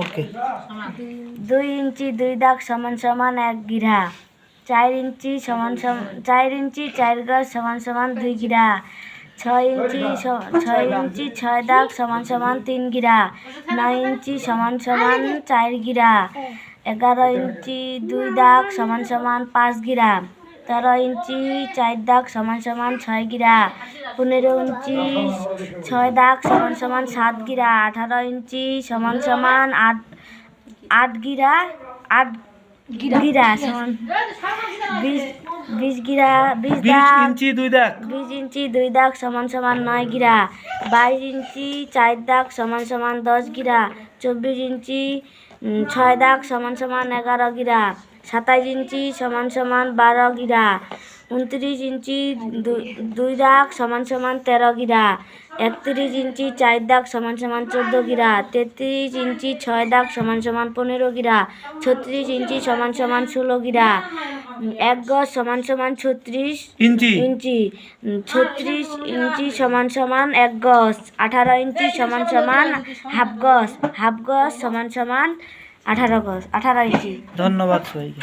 ওকে। দুই ইঞ্চি দুই দাগ সমান সমান এক গিরা। চার ইঞ্চি সমান চার ইঞ্চি চার গজ সমান সমান দুই গিরা। ছয় ইঞ্চি ছয় ইঞ্চি ছয় দাগ সমান সমান তিন গিরা। নয় ইঞ্চি সমান সমান চার গিরা। এগারো ইঞ্চি দুই দাগ সমান সমান পাঁচ গিরা। তেরো ইঞ্চি চার দাগ সমান সমান ছয় গিরা। পনেরো ইঞ্চি ছয় দাগ সমান সমান সাত গিরা। আঠারো ইঞ্চি সমান সমান আট আট গিরা আট গিরা। সমান। বিশ বিশ গিরা বিশ দাগ। ইঞ্চি দুই দাগ। বিশ ইঞ্চি দুই দাগ সমান সমান নয় গিরা। বাইশ ইঞ্চি চার দাগ সমান সমান দশ গিরা। চব্বিশ ইঞ্চি ছয় দাগ সমান সমান এগারো গিরা। সাতাইশ ইঞ্চি সমান সমান বারো গিরা। উনত্রিশ ইঞ্চি দু- দুই দাগ সমান সমান তেরো গিরা। একত্রিশ ইঞ্চি চার দাগ সমান সমান চোদ্দ গিরা। তেত্রিশ ইঞ্চি ছয় দাগ সমান সমান পনেরো গিরা। ছত্রিশ ইঞ্চি সমান সমান ষোলো গিরা। এক গজ সমান সমান ছত্রিশ ইঞ্চি। ইঞ্চি। ছত্রিশ ইঞ্চি সমান সমান এক গজ। আঠারো ইঞ্চি সমান সমান হাফ গজ। হাফ গজ সমান সমান আঠারো গজ। আঠারো ইঞ্চি। ধন্যবাদ সবাইকে।